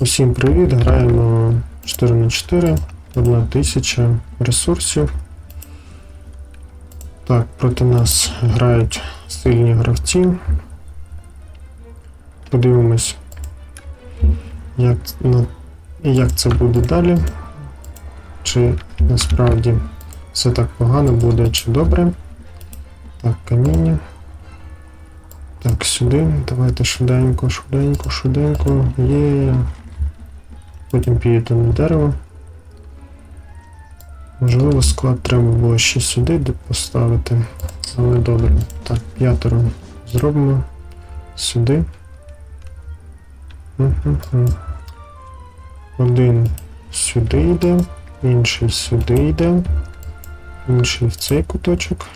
Усім привіт! Граємо 4 на 4 1000 ресурсів. Так, проти нас грають сильні гравці. Подивимось, як, на, як це буде далі. Чи насправді все так погано буде, чи добре. Так, каміння. Так, сюди. Давайте швиденько, швиденько, швиденько. Є. Потім підете на дерево. Можливо, склад треба було ще сюди поставити. Але добре. Так, п'ятеро зробимо. Сюди. Один сюди йде, інший сюди йде, інший в цей куточок,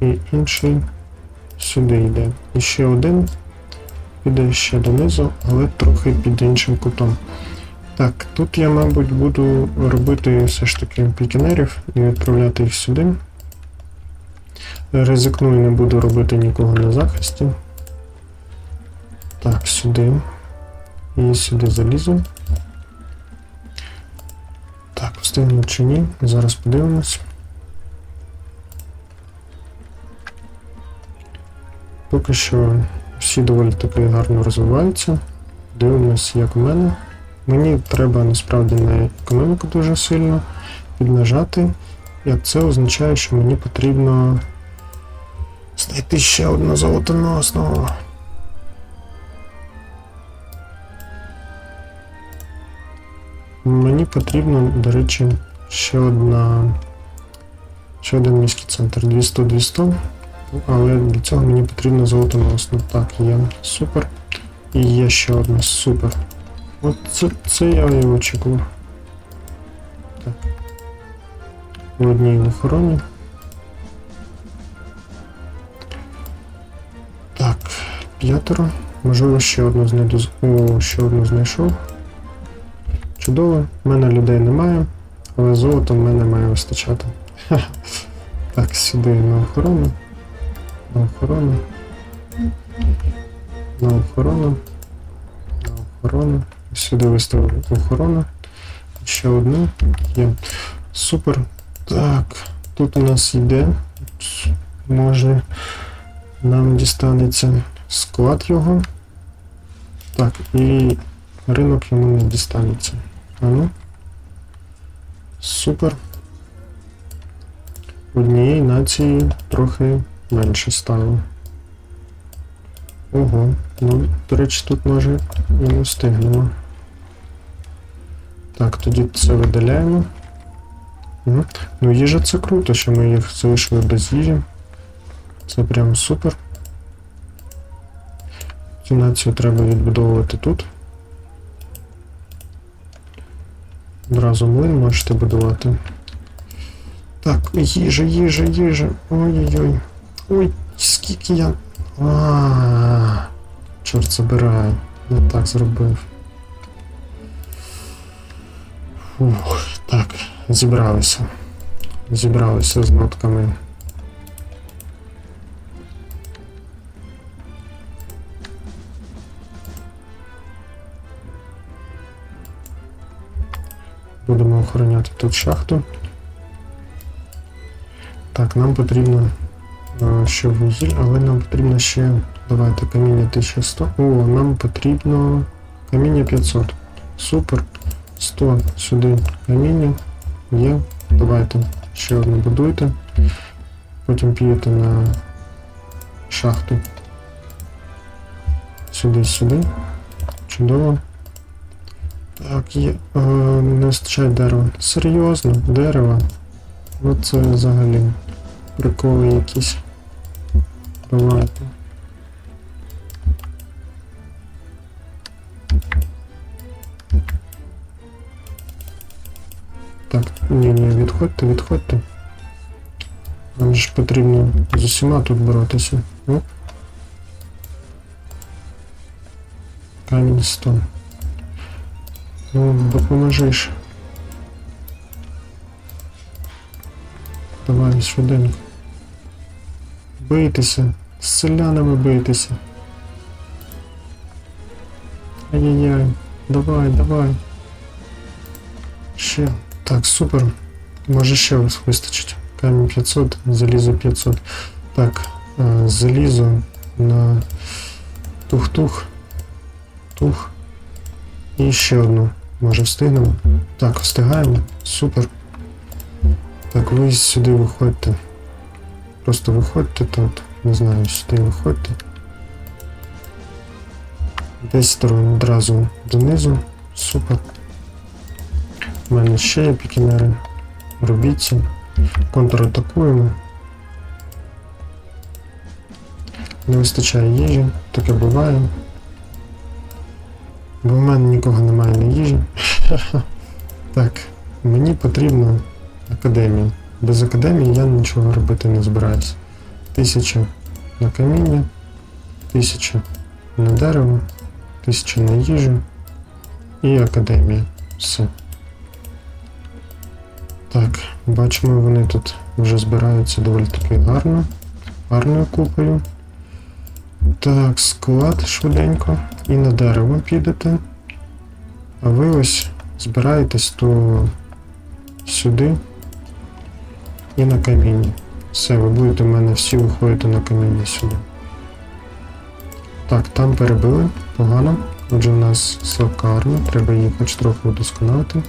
і інший сюди йде. І ще один піде ще донизу, але трохи під іншим кутом. Так, тут я, мабуть, буду робити все ж таки пікінерів і відправляти їх сюди. Ризикну і не буду робити нікого на захисті. Так, сюди. І сюди залізу. Так, встигну чи ні. Зараз подивимось. Поки що всі доволі таки гарно розвиваються. Дивимось, як у мене. Мені треба насправді на економіку дуже сильно піднажати. І це означає, що мені потрібно знайти ще одну золоту основу. Мені потрібно, до речі, ще одна. Ще один міський центр 200-200. Але для цього мені потрібно золотоносно. Так, є. Супер. І є ще одна супер. От це, це я і очікував. Так. В одній охороні. Так, п'ятеро. Можливо, ще одну знайду. О, ще одну знайшов. Чудово, в мене людей немає, але золота в мене має вистачати. Ха-ха. Так, сюди на охорону. На охорону. На охорону. На охорону. Сюди виставив охорону. Ще одну. Є. Супер. Так, тут у нас йде. Може нам дістанеться склад його. Так, і ринок йому не дістанеться. А ну. Супер. Однієї нації трохи менше стало. Ого, ну, до речі, тут може і не встигнемо. Так, тоді це видаляємо. Ну, їжа це круто, що ми їх залишили без їжі. Це прям супер. Цю націю треба відбудовувати тут. Одразу млин можете будувати. Так, їжа, їжа, їжа. Ой-ой-ой. Ой, скільки я. А, чорт забирай. Не так зробив. Фух, так, зібралися. Зібралися з нотками. Будемо охороняти тут шахту. Так, нам потрібно е, ще вугіль, але нам потрібно ще. Давайте каміння 1100. О, нам потрібно каміння 500. Супер. 100 сюди каміння. Є. Давайте ще одне будуйте. Потім п'єте на шахту. Сюди, сюди. Чудово. Так, є. Е, не вистачає дерева. Серйозно, дерева. Ну це взагалі приколи якісь. Давайте. Так, ні, ні, відходьте, відходьте. Нам ж потрібно з усіма тут боротися. Оп. Камінь 100. Ну, допоможи ж. Давай швиденько. Бийтеся. З селянами бийтеся. Ай-яй-яй. давай, давай. Ще. Так, супер. Може ще вистачить. Камінь 500, залізо 500. Так, е, залізо на тух-тух. Тух. І ще одну. Може встигнемо. Так, встигаємо. Супер. Так, ви сюди виходьте. Просто виходьте тут. Не знаю, сюди виходьте. Десь сторон одразу донизу. Супер. У мене ще є пікінери. Робіть це. Контратакуємо. Не вистачає їжі, таке буває. Бо в мене нікого немає на їжі. Так, мені потрібна академія. Без академії я нічого робити не збираюся. Тисяча на каміння, тисяча на дерево, тисяча на їжу і академія. Все. Так, бачимо, вони тут вже збираються доволі таки гарно. Гарною купою. Так, склад швиденько. І на дерево підете. А ви ось збираєтесь то сюди і на каміння. Все, ви будете в мене всі виходити на каміння сюди. Так, там перебили, погано. Отже, у нас слабка армія, треба її хоч трохи удосконалити.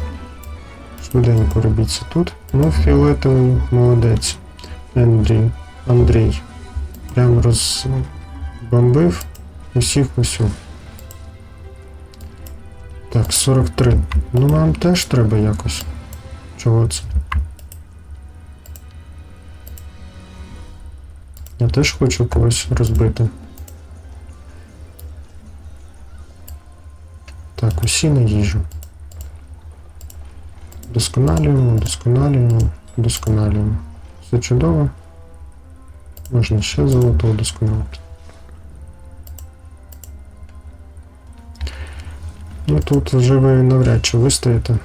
Швиденько робіть це тут. Ну, фіолетовий молодець. Андрій. Андрій. Прям розбомбив усіх усю. Так, 43. Ну нам теж треба якось. Чого це? Я теж хочу когось розбити. Так, усі на їжу. Досконалюємо, досконалюємо, досконалюємо. Все чудово. Можна ще золото удосконалити. Ну тут вже ви навряд чи вистоїте.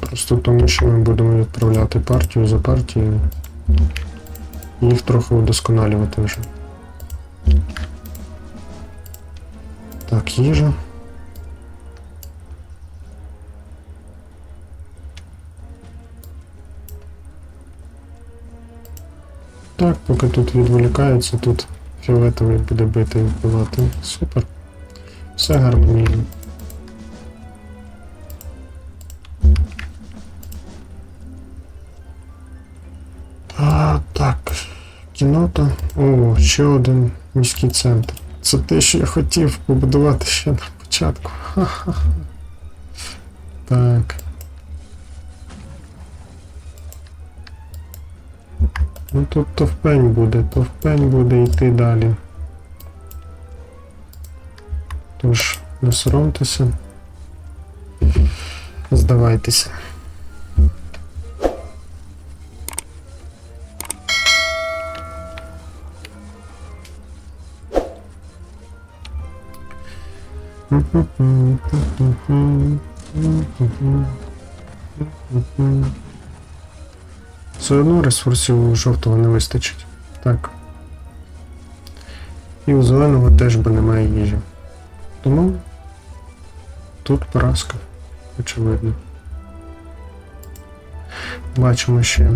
Просто тому, що ми будемо відправляти партію за партією. Їх трохи удосконалювати вже. Так, їжа. Так, поки тут відволікаються, тут фіолетовий буде бити і вбивати. Супер. Все гармонійно. А, так. Кінота. О, ще один міський центр. Це те, що я хотів побудувати ще на початку. Так. Ну тут товпень буде, товпень буде йти далі. Тож, не соромтеся. Здавайтеся. Все одно ресурсів жовтого не вистачить. Так. І у зеленого теж бо немає їжі. Тому тут поразка, очевидно. Бачимо ще.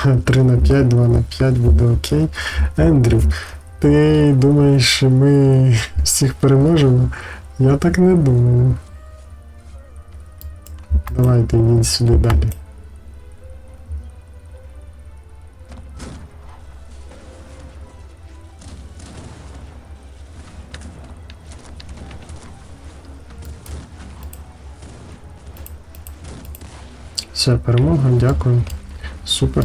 Три на 5, 2 на 5 буде окей. Ендрю, ти думаєш, ми всіх переможемо? Я так не думаю. Давайте йдіть сюди далі. Все, перемога, дякую. Супер.